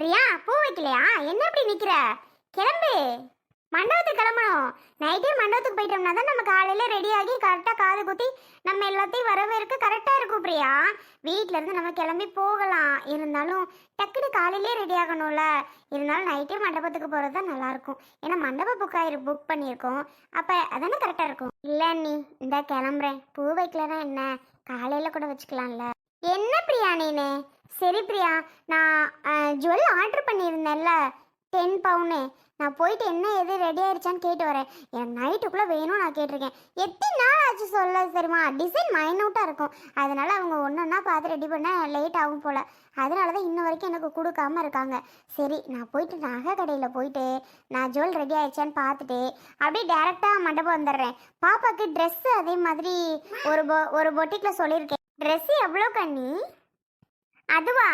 பிரியா பூ வைக்கலையா? என்ன அப்படி நிக்கிற? கிளம்பு. மண்டபத்துக்கு கிளம்பணும். நைட்டே மண்டபத்துக்கு போயிட்டோம்னா தான் நம்ம காலையில ரெடி ஆகி கரெக்டாக காது குத்தி நம்ம எல்லாத்தையும் வரவேற்க கரெக்டாக இருக்கும் பிரியா. வீட்ல இருந்து நம்ம கிளம்பி போகலாம். இருந்தாலும் டக்குனு காலையிலே ரெடி ஆகணும்ல. இருந்தாலும் நைட்டே மண்டபத்துக்கு போகிறது தான் நல்லா இருக்கும். ஏன்னா மண்டப புக் ஆயிரு புக் பண்ணியிருக்கோம். அப்போ அதானே கரெக்டாக இருக்கும்? இல்லை நீ இந்த கிளம்புறேன். பூ வைக்கலன்னா என்ன? காலையில் கூட வச்சுக்கலாம்ல. என்ன பிரியா நீனு? சரி பிரியா நான் ஜுவல் ஆர்டர் பண்ணியிருந்தேன்ல டென் பவுனு நான் போயிட்டு என்ன எது ரெடி ஆயிடுச்சான்னு கேட்டு வரேன். எனக்கு நைட்டுக்குள்ளே வேணும் நான் கேட்டிருக்கேன். எத்தனை நாள் ஆச்சு சொல்ல சரிம்மா டிசைன் மைனூட்டாக இருக்கும். அதனால அவங்க ஒன்று ஒன்றா பார்த்து ரெடி பண்ண லேட் ஆகும் போல். அதனால தான் இன்ன வரைக்கும் எனக்கு கொடுக்காம இருக்காங்க. சரி நான் போயிட்டு நகை கடையில் போயிட்டு நான் ஜுவல் ரெடி ஆயிடுச்சான்னு பார்த்துட்டு அப்படியே டேரெக்டாக மண்டபம் வந்துடுறேன். பாப்பாவுக்கு ட்ரெஸ்ஸு அதே மாதிரி ஒரு பொ ஒரு பொட்டிக்கில் சொல்லியிருக்கேன். ட்ரெஸ்ஸு எவ்வளோ கண்ணி? அதுவா?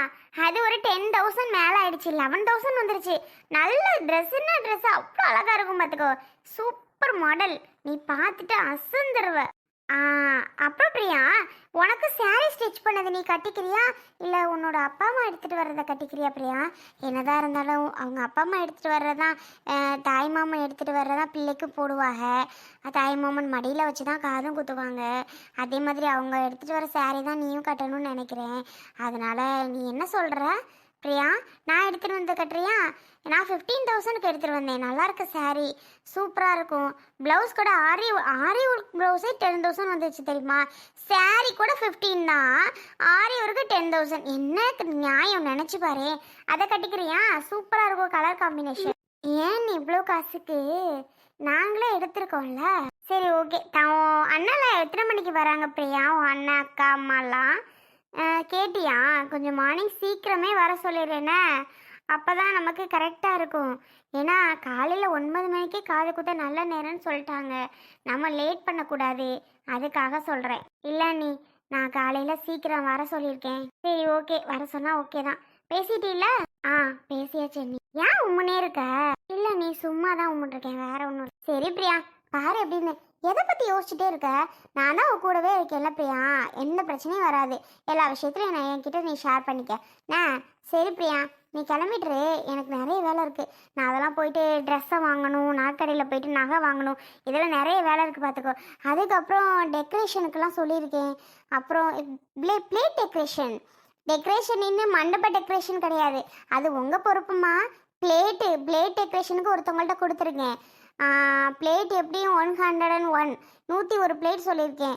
அது ஒரு டென் தௌசண்ட் மேலே ஆயிடுச்சு லெவன் தௌசண்ட் வந்துருச்சு. நல்ல ட்ரெஸ்ஸுன்னா ட்ரெஸ் அவ்வளோ அழகாக இருக்கும் பார்த்துக்கோ சூப்பர் மாடல் நீ பார்த்துட்டு அசந்துருவ. அப்புறம் பிரியா உனக்கு saree ஸ்டிச் பண்ணது நீ கட்டிக்கிறியா? இல்லை உன்னோட அப்பா அம்மா எடுத்துகிட்டு வர்றதை கட்டிக்கிறியா பிரியா? என்னதான் இருந்தாலும் அவங்க அப்பா அம்மா எடுத்துகிட்டு வர்றதான் தாய் மாமன் எடுத்துகிட்டு வர்றதான் பிள்ளைக்கு போடுவாங்க. தாய் மாமன் மடியில் வச்சு தான் காதும் குத்துவாங்க. அதே மாதிரி அவங்க எடுத்துகிட்டு வர saree தான் நீயும் கட்டணும்னு நினைக்கிறேன். அதனால் நீ என்ன சொல்கிற பிரியா நான் எடுத்துகிட்டு வந்து கட்டுறியா நான் ஃபிஃப்டீன் தௌசண்ட்க்கு எடுத்துகிட்டு வந்தேன். நல்லாயிருக்கு சாரீ சூப்பராக இருக்கும். ப்ளவுஸ் கூட ஆரி ஆரி ஒர்க் ப்ளவுஸே டென் தௌசண்ட் வந்துச்சு தெரியுமா? சாரீ கூட ஃபிஃப்டீன் தான் ஆரி ஒர்க்கு டென் தௌசண்ட் என்ன நியாயம் நினச்சி பாரு. அதை கட்டிக்கிறியா? சூப்பராக இருக்கும் கலர் காம்பினேஷன் ஏன் இவ்வளோ காசுக்கு? நாங்களே எடுத்திருக்கோம்ல. சரி ஓகே உன் அண்ணெல்லாம் எத்தனை மணிக்கு வராங்க பிரியா? உன் அண்ணன் அக்கா அம்மாலாம்? கேட்டியா? கொஞ்சம் மார்னிங் சீக்கிரமே வர சொல்லிடுறேனே. அப்போ தான் நமக்கு கரெக்டாக இருக்கும். ஏன்னா காலையில் ஒன்பது மணிக்கே காது குத்த நல்ல நேரம்னு சொல்லிட்டாங்க. நம்ம லேட் பண்ணக்கூடாது. அதுக்காக சொல்கிறேன் இல்லை நீ நான் காலையில் சீக்கிரம் வர சொல்லியிருக்கேன். சரி ஓகே வர சொன்னால் ஓகே தான். பேசிட்டீல்ல? ஆ பேசியாச்சு நீ ஏன் உம்முனே இருக்க? இல்லை நீ சும்மா தான் உம்முன்ருக்கேன் வேற ஒன்றும் சரி பிரியா. பாரு எப்படின்னு. எதை பற்றி யோசிச்சுட்டே இருக்க? நான் தான் உன் கூடவே இருக்கேன்ல பிரியா. எந்த பிரச்சனையும் வராது. எல்லா விஷயத்துலையும் நான் என்கிட்ட நீ ஷேர் பண்ணிக்க. நான் சரி பிரியா நீ கிளம்பிட்டுரு எனக்கு நிறைய வேலை இருக்குது நான் அதெல்லாம் போயிட்டு ட்ரெஸ்ஸை வாங்கணும் நாற்கடையில் போயிட்டு நகை வாங்கணும். இதெல்லாம் நிறைய வேலை இருக்குது பார்த்துக்கோ அதுக்கப்புறம் டெக்கரேஷனுக்கெல்லாம் சொல்லியிருக்கேன். அப்புறம் ப்ளே பிளேட் டெக்கரேஷன் டெக்கரேஷன் இன்னும் மண்டப டெக்கரேஷன் கிடையாது. அது உங்கள் பொறுப்புமா? பிளேட்டு பிளேட் டெக்கரேஷனுக்கு ஒருத்தவங்கள்ட்ட கொடுத்துருக்கேன். பிளேட் எப்படியும் ஒன் ஹண்ட்ரட் அண்ட் ஒன் நூற்றி ஒரு பிளேட் சொல்லியிருக்கேன்.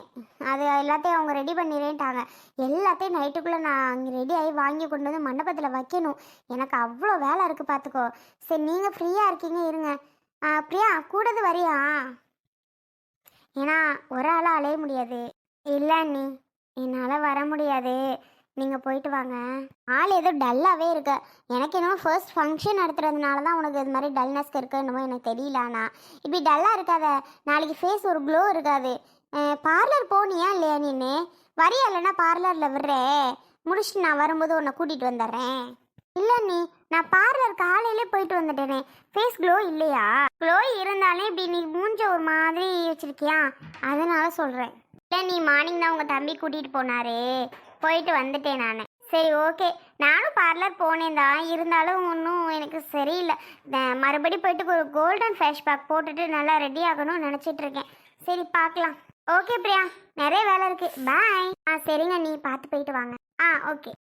அது எல்லாத்தையும் அவங்க ரெடி பண்ணிடுறேன்ட்டாங்க எல்லாத்தையும் நைட்டுக்குள்ளே நான் அங்கே ரெடி ஆகி வாங்கி கொண்டு வந்து மண்டபத்தில் வைக்கணும். எனக்கு அவ்வளோ வேலை இருக்குது பார்த்துக்கோ சரி நீங்கள் ஃப்ரீயாக இருக்கீங்க இருங்க. பிரியா கூடது வரியா? ஏன்னா ஒரு ஆளாக அலைய முடியாது. இல்லை நீ என்னால் வர முடியாது. நீங்கள் போயிட்டு வாங்க. ஆள் ஏதோ டல்லாகவே இருக்கு. எனக்கு என்னமோ ஃபர்ஸ்ட் ஃபங்க்ஷன் நடத்துறதுனால தான் உனக்கு இது மாதிரி டல்னஸ் இருக்கு என்னமோ எனக்கு தெரியல இப்படி டல்லாக இருக்காத. நாளைக்கு ஃபேஸ் ஒரு க்ளோ இருக்காது. பார்லர் போனியா இல்லையா நீனு வரியா இல்லைன்னா பார்லரில் விடுறே. முடிச்சுட்டு நான் வரும்போது உன்னை கூட்டிகிட்டு வந்துடுறேன். இல்லை நீ நான் பார்லர் காலையிலே போயிட்டு வந்துட்டேனே. ஃபேஸ் க்ளோ இல்லையா? க்ளோ இருந்தாலே இப்படி நீ மூஞ்ச ஒரு மாதிரி வச்சிருக்கியா? அதனால சொல்கிறேன் இல்லை நீ மார்னிங் தான் உங்கள் தம்பி கூட்டிகிட்டு போனாரே. போயிட்டு வந்துட்டேன் நான். சரி ஓகே. நானும் பார்லர் போனேன் தான். இருந்தாலும் ஒன்றும் எனக்கு சரியில்லை. மறுபடி போயிட்டு ஒரு கோல்டன் ஃபேஷ் பேக் போட்டுட்டு நல்லா ரெடி ஆகணும்னு நினச்சிட்டு இருக்கேன். சரி பார்க்கலாம். ஓகே பிரியா. நிறைய வேலை இருக்கு. பாய் ஆ சரிங்க நீ பார்த்து போயிட்டு வாங்க. ஆ ஓகே.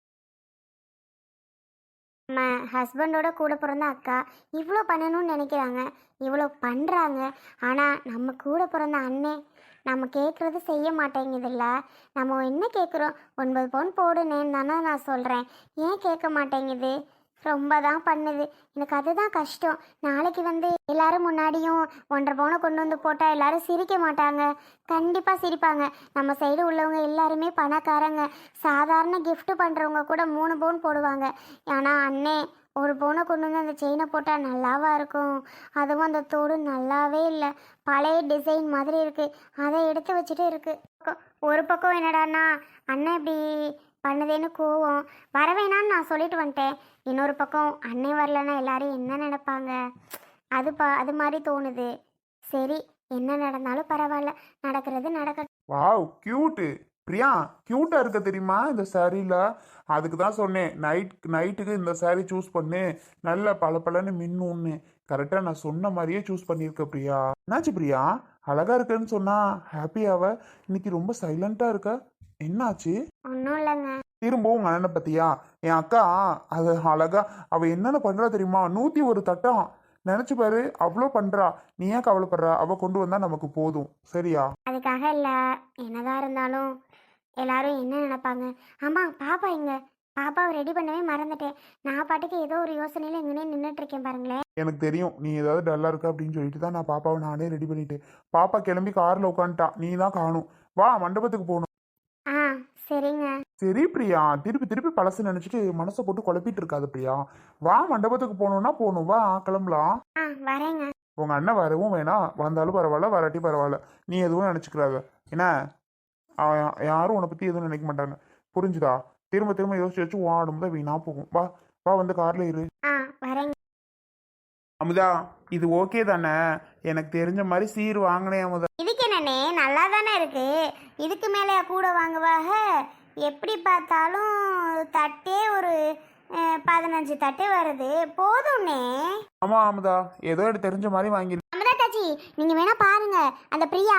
நம்ம ஹஸ்பண்டோட கூட பிறந்த அக்கா இவ்வளோ பண்ணணும்னு நினைக்கிறாங்க. இவ்வளோ பண்ணுறாங்க ஆனால் நம்ம கூட பிறந்த அண்ணே நம்ம கேட்குறது செய்ய மாட்டேங்குதுல்ல. நம்ம என்ன கேட்குறோம் ஒன்பது பவுன் போடுனேன்னு தானே நான் சொல்கிறேன் ஏன் கேட்க மாட்டேங்குது? ரொம்ப தான் பண்ணுது. எனக்கு அதுதான் கஷ்டம். நாளைக்கு வந்து எல்லாரும் முன்னாடியும் ஒன்றரை பவுனை கொண்டு வந்து போட்டால் எல்லாரும் சிரிக்க மாட்டாங்க. கண்டிப்பாக சிரிப்பாங்க. நம்ம சைடு உள்ளவங்க எல்லாருமே பணக்காரங்க. சாதாரண gift பண்ணுறவங்க கூட மூணு பவுன் போடுவாங்க. ஆனால் அண்ணே ஒரு பவுனை கொண்டு வந்து அந்த செயினை போட்டால் நல்லாவா இருக்கும்? அதுவும் அந்த தோடு நல்லாவே இல்லை. பழைய டிசைன் மாதிரி இருக்குது அதை எடுத்து வச்சுட்டு இருக்குது ஒரு பக்கம் என்னடான்னா அண்ணன் இப்படி பண்ணுதேன்னு கோவம். வரவேணான்னு நான் சொல்லிட்டு வந்துட்டேன். இன்னொரு பக்கம் அன்னை வரலன்னா எல்லாரும் என்ன நினைப்பாங்க? அது பா அது மாதிரி தோணுது. சரி என்ன நடந்தாலும் பரவாயில்ல. நடக்கிறது நடக்க வாவ் கியூட்டு பிரியா க்யூட்டாக இருக்க தெரியுமா இந்த சாரியில் அதுக்கு தான் சொன்னேன். நைட் நைட்டுக்கு இந்த saree சூஸ் பண்ணு. நல்ல பளபளன்னு மின்னுன்னு. கரெக்டாக நான் சொன்ன மாதிரியே சூஸ் பண்ணியிருக்க பிரியா. என்னாச்சு பிரியா? அழகா இருக்குன்னு சொன்னா ஹாப்பியாவ இன்னைக்கு ரொம்ப சைலண்ட்டாக இருக்க? என்னாச்சு? ஒன்றும் இல்லைங்க. திரும்பவும் உங்க அண்ணனை பத்தியா என் அக்கா அது அழகா அவ என்னென்ன பண்றா தெரியுமா? நூத்தி ஒரு தட்டம். நினைச்சு பாரு அவ்வளோ பண்றா. நீ ஏன் கவலைப்படுறா? அவ கொண்டு வந்தா நமக்கு போதும். சரியா? அதுக்காக இல்லை. என்னதான் இருந்தாலும் எல்லாரும் என்ன நினைப்பாங்க? ஆமாம் பாப்பா இங்க. பாப்பாவை ரெடி பண்ணவே மறந்துட்டேன். நான் பாட்டுக்கு ஏதோ ஒரு யோசனையில் எங்கனே நின்றுட்டு இருக்கேன் பாருங்களேன். எனக்கு தெரியும். நீ ஏதாவது டல்லா இருக்க அப்படின்னு சொல்லிட்டு தான் நான் பாப்பாவை நானே ரெடி பண்ணிட்டேன். பாப்பா கிளம்பி கார்ல உட்காந்துட்டா. நீ தான் காணும். வா மண்டபத்துக்கு போகணும். ஆ சரிங்க. சரி பிரியா. திருப்பி திருப்பி பழசு நினைச்சிட்டு மனசை போட்டு குழப்பிட்டு இருக்காது பிரியா. வா மண்டபத்துக்கு போகணும்னா போகணும். வா கிளம்பலாம். ஆ வரேங்க. உங்க அண்ணன் வரவும் வேணாம் வந்தாலும் பரவாயில்ல வராட்டி பரவாயில்ல. நீ எதுவும் நினச்சிக்கிறாத. என்ன? அவன் யாரும் உன்னை பற்றி எதுவும் நினைக்க மாட்டாங்க. புரிஞ்சுதா? திரும்ப திரும்ப யோசிச்சு வச்சு ஓடும் தான் வீணா போகும். வா வா வந்து கார்ல இரு. ஆ வரேங்க. அமுதா இது ஓகே தானே? எனக்கு தெரிஞ்ச மாதிரி சீர் வாங்கினேன் அமுதா. இதுக்கு என்னண்ணே? நல்லா தானே இருக்கு. இதுக்கு மேலே கூட வாங்குவாக? எப்படி பார்த்தாலும் தட்டே ஒரு அஹ், பதினஞ்சு தட்டு வருது. போதும்ண்ணே. ஆமா அமுதா. ஏதோ எனக்கு தெரிஞ்ச மாதிரி வாங்கி அமதா நீங்க வேணா பாருங்க. அந்த பிரியா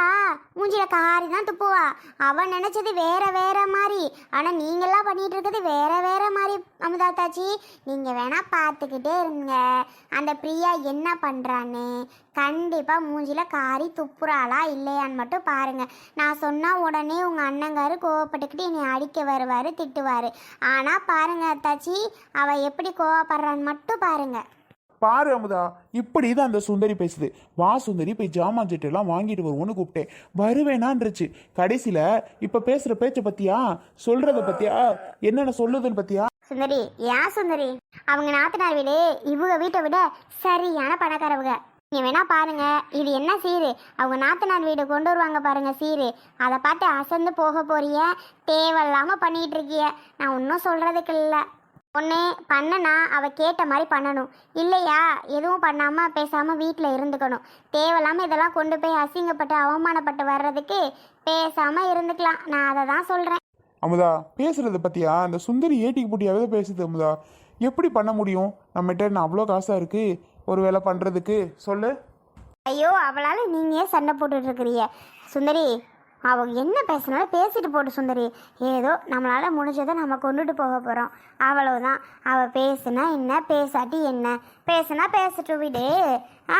மூஞ்சில காரி தான் துப்புவா. அவன் நினைச்சது வேற வேற மாதிரி. ஆனா நீங்கெல்லாம் பண்ணிட்டு இருக்கிறது வேற வேற மாதிரி அமுதா தாச்சி. நீங்க வேணா பார்த்துக்கிட்டே இருங்க. அந்த பிரியா என்ன பண்றான்னு கண்டிப்பா மூஞ்சில காரி துப்புறாளா இல்லையான்னு மட்டும் பாருங்க. நான் சொன்னா உடனே உங்க அண்ணங்காரு கோவப்பட்டுக்கிட்டு என்னை அடிக்க வருவாரு திட்டுவாரு. ஆனா பாருங்க தாச்சி அவ எப்படி கோவப்படுறான்னு மட்டும் பாருங்க. பாரு அமுதா இப்படி தான் அந்த சுந்தரி பேசுது. வா சுந்தரி போய் ஜாமான் செட்டெல்லாம் வாங்கிட்டு வருவோன்னு கூப்பிட்டேன். வருவேனான்றுச்சு. கடைசியில இப்போ பேசுற பேச்ச பத்தியா? சொல்றத பத்தியா? என்னென்ன சொல்லுதுன்னு பத்தியா? சுந்தரி ஏன் சுந்தரி? அவங்க நாத்தனார் வீடு இவங்க வீட்டை விட சரியான பணக்காரவங்க. நீங்க வேணா பாருங்க இது என்ன சீரு? அவங்க நாத்தனார் வீடு கொண்டு வருவாங்க பாருங்க சீரு. அதை பார்த்து அசந்து போக போறிய தேவையில்லாம பண்ணிட்டு இருக்கிய. நான் ஒன்றும் சொல்றதுக்கு இல்லை. ஒன்று பண்ணனா அவ கேட்ட மாதிரி பண்ணணும். இல்லையா? எதுவும் பண்ணாம பேசாம வீட்டில் இருந்துக்கணும். தேவையில்லாம இதெல்லாம் கொண்டு போய் அசிங்கப்பட்டு அவமானப்பட்டு வர்றதுக்கு பேசாம இருந்துக்கலாம். நான் அதை தான் சொல்றேன். அமுதா பேசுறத பத்தியா? அந்த சுந்தரி ஏட்டிக்கு போட்டியாவே பேசுது அமுதா. எப்படி பண்ண முடியும்? நம்மகிட்ட என்ன அவ்வளோ காசா இருக்கு? ஒரு வேலை பண்றதுக்கு சொல்லு. ஐயோ அவளால நீங்க ஏன் சண்டை போட்டுட்டு இருக்கிறீங்க. சுந்தரி அவங்க என்ன பேசினாலும் பேசிட்டு போட்டு சுந்தரி. ஏதோ நம்மளால முடிஞ்சதை நம்ம கொண்டுட்டு போக போகிறோம் அவ்வளவுதான். அவள் பேசுனா என்ன? பேசாட்டி என்ன? பேசுனா பேசிட்டு விடு. ஆ?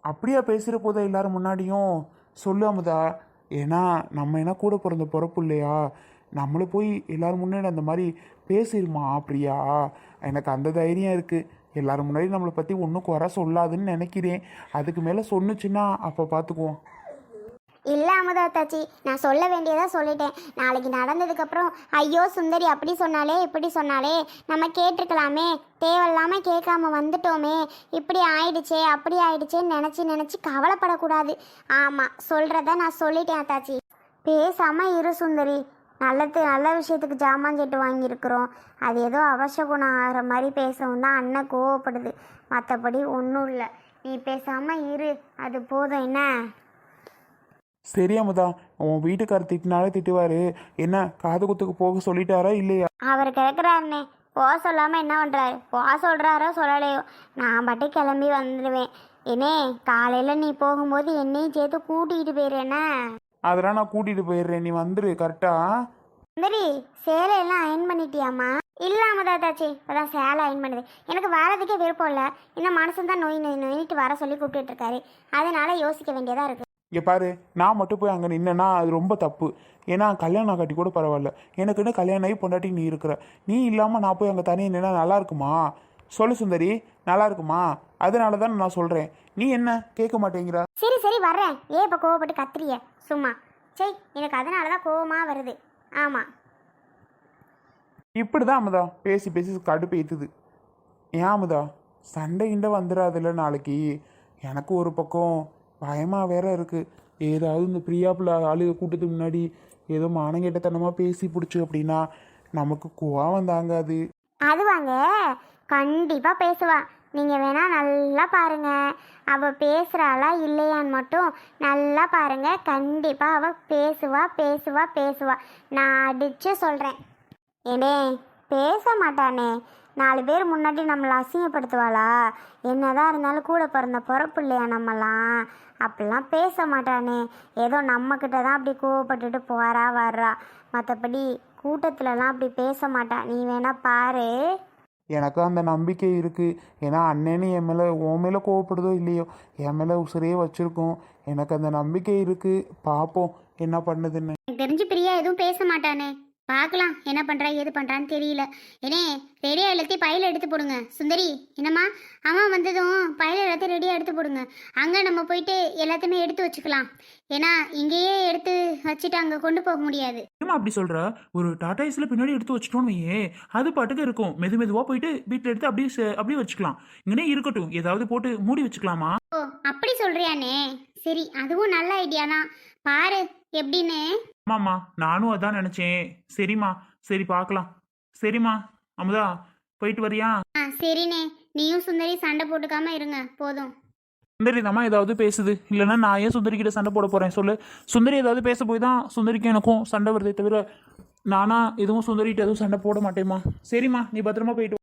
அப்படியா பேசுகிற போதா எல்லாரும் முன்னாடியும்? சொல்லு அமுதா. ஏன்னா நம்ம என்ன கூட பிறந்த பிறப்பு இல்லையா? நம்மளும் போய் எல்லாரும் முன்னாடி அந்த மாதிரி பேசிடுமா அப்படியா? எனக்கு அந்த தைரியம் இருக்குது எல்லாரும் முன்னாடி நம்மளை பற்றி ஒன்றும் குறை சொல்லாதுன்னு நினைக்கிறேன். அதுக்கு மேலே சொன்னுச்சுன்னா அப்போ பார்த்துக்குவோம் இல்லை அமுதா தாச்சி நான் சொல்ல வேண்டியதாக சொல்லிட்டேன். நாளைக்கு நடந்ததுக்கப்புறம் ஐயோ சுந்தரி அப்படி சொன்னாலே இப்படி சொன்னாலே நம்ம கேட்டிருக்கலாமே. தேவையில்லாமல் கேட்காம வந்துட்டோமே. இப்படி ஆயிடுச்சே அப்படி ஆயிடுச்சேன்னு நினச்சி நினச்சி கவலைப்படக்கூடாது. ஆமாம் சொல்கிறத நான் சொல்லிட்டேன் தாச்சி பேசாமல் இரு சுந்தரி. நல்லது நல்ல விஷயத்துக்கு ஜாமான் செட்டு வாங்கியிருக்கிறோம். அது ஏதோ அவசகுணம் ஆகிற மாதிரி பேசவும் தான் அண்ணன் கோவப்படுது. மற்றபடி ஒன்றும் இல்லை. நீ பேசாமல் இரு. அது போதும் என்ன? சரி அமுதா உன் வீட்டுக்காரர் திட்டினாலே திட்டுவாரு. என்ன காது குத்துக்கு போக சொல்லிட்டாரா இல்லையா? அவர் கிடக்குறாருண்ணே போக சொல்லாமல் என்ன பண்ணுறாரு போக சொல்கிறாரோ சொல்லலையோ. நான் பாட்டு கிளம்பி வந்துடுவேன் என்னே காலையில் நீ போகும்போது என்னையும் சேர்த்து கூட்டிகிட்டு போயிடுறேண்ணே அதெல்லாம் நான் கூட்டிகிட்டு போயிடுறேன். நீ வந்துரு கரெக்டாக சுந்தரி சேலையெல்லாம் அயன் பண்ணிட்டியாம்மா? இல்லை அமுதாதாச்சி இப்போதான் சேலை அயன் பண்ணுது. எனக்கு வரதுக்கே விருப்பம் இல்லை. இந்த மனுஷன் தான் நோய் நோய் நோயிட்டு வர சொல்லி கூப்பிட்டுட்டு இருக்காரு. அதனால யோசிக்க வேண்டியதாக இருக்குது இங்கே பாரு நான் மட்டும் போய் அங்கே நின்னேன்னா அது ரொம்ப தப்பு. ஏன்னா கல்யாணம் ஆகாட்டி கூட பரவாயில்ல. எனக்குன்னு கல்யாணம் ஆகி பொண்டாட்டி நீ இருக்கிற. நீ இல்லாமல் நான் போய் அங்கே தனியாக நின்னா நல்லா இருக்குமா? சொல்லு சுந்தரி நல்லா இருக்குமா? அதனால தான் நான் சொல்கிறேன் நீ என்ன? கேட்க மாட்டேங்கிற? சரி சரி வர்றேன். ஏன் இப்போ கோவப்பட்டு கத்துறிய? சும்மா. சரி எனக்கு அதனால தான் கோவமாக வருது. ஆமாம் இப்படி தான் அமுதா பேசி பேசி கடுப்பு ஏற்றுது ஏன் அமுதா? சண்டை கிண்டை வந்துடாதுல்ல நாளைக்கு. எனக்கு ஒரு பக்கம் பயமாக வேற இருக்குது ஏதாவது இந்த பிரியாப்புல ஆளுக கூட்டத்துக்கு முன்னாடி ஏதோ மானங்கெட்டத்தனமாக பேசி பிடிச்சி அப்படின்னா நமக்கு கோவம் தாங்காது. அது வாங்க கண்டிப்பாக பேசுவா. நீங்கள் வேணால் நல்லா பாருங்கள் அவள் பேசுகிறாளா இல்லையான்னு மட்டும் நல்லா பாருங்கள் கண்டிப்பாக அவள் பேசுவா பேசுவா பேசுவா. நான் அடிச்சு சொல்கிறேன் ஏடே பேச மாட்டானே. நாலு பேர் முன்னாடி நம்மளை அசிங்கப்படுத்துவாளா? என்னதான் இருந்தாலும் கூட பிறந்த பிறப்பு இல்லையா நம்மலாம் அப்படிலாம் பேச மாட்டானே. ஏதோ நம்மக்கிட்ட தான் அப்படி கோவப்பட்டுட்டு போறா வர்றா. மற்றபடி கூட்டத்துலலாம் அப்படி பேச மாட்டா. நீ வேணா பாரு. எனக்கு அந்த நம்பிக்கை இருக்குது ஏன்னா அண்ணனு என் மேலே உன் மேலே கோவப்படுதோ இல்லையோ என் மேலே உசுரையே வச்சுருக்கோம். எனக்கு அந்த நம்பிக்கை இருக்குது பார்ப்போம் என்ன பண்ணுதுன்னு. எனக்கு தெரிஞ்சு பிரியா எதுவும் பேச மாட்டானே. பார்க்கலாம். என்ன பண்ணுறா ஏது பண்ணுறான்னு தெரியல. ஏனே ரெடியாக எல்லாத்தையும் பையில எடுத்து போடுங்க. சுந்தரி என்னம்மா? அம்மா வந்ததும் பையில எல்லாத்தையும் ரெடியாக எடுத்து போடுங்க. அங்கே நம்ம போயிட்டு எல்லாத்தையுமே எடுத்து வச்சுக்கலாம். ஏன்னா இங்கேயே எடுத்து வச்சுட்டு அங்கே கொண்டு போக முடியாது. ஏமா அப்படி சொல்ற? ஒரு டாடா ஏஸ்ல பின்னாடி எடுத்து வச்சிட்டோம்னு வையே. அது பாட்டுக்கு இருக்கும். மெது மெதுவா போயிட்டு வீட்டில் எடுத்து அப்படியே ச- அப்படியே வச்சுக்கலாம். இங்கனே இருக்கட்டும். ஏதாவது போட்டு மூடி வச்சுக்கலாமா? ஓ அப்படி சொல்றியானே சரி அதுவும் நல்ல ஐடியா தான். பாரு எப்படின்னு. ஆமாம்மா நானும் அதான் நினைச்சேன். சரிம்மா சரி பார்க்கலாம். சரிம்மா அமுதா போயிட்டு வரியா? ஆ சரிண்ணே. நீயும் சுந்தரி சண்டை போட்டுக்காம இருங்க. போதும். சுந்தரி தம்மா ஏதாவது பேசுது. இல்லைன்னா நான் ஏன் சுந்தரி கிட்ட சண்டை போட போறேன்? சொல்லு. சுந்தரி ஏதாவது பேச போய் தான் சுந்தரிக்கும் எனக்கும் சண்டை வருதே தவிர நானா எதுவும் சுந்தரிகிட்ட எதுவும் சண்டை போட மாட்டேம்மா. சரிம்மா நீ பத்திரமா போயிட்டு.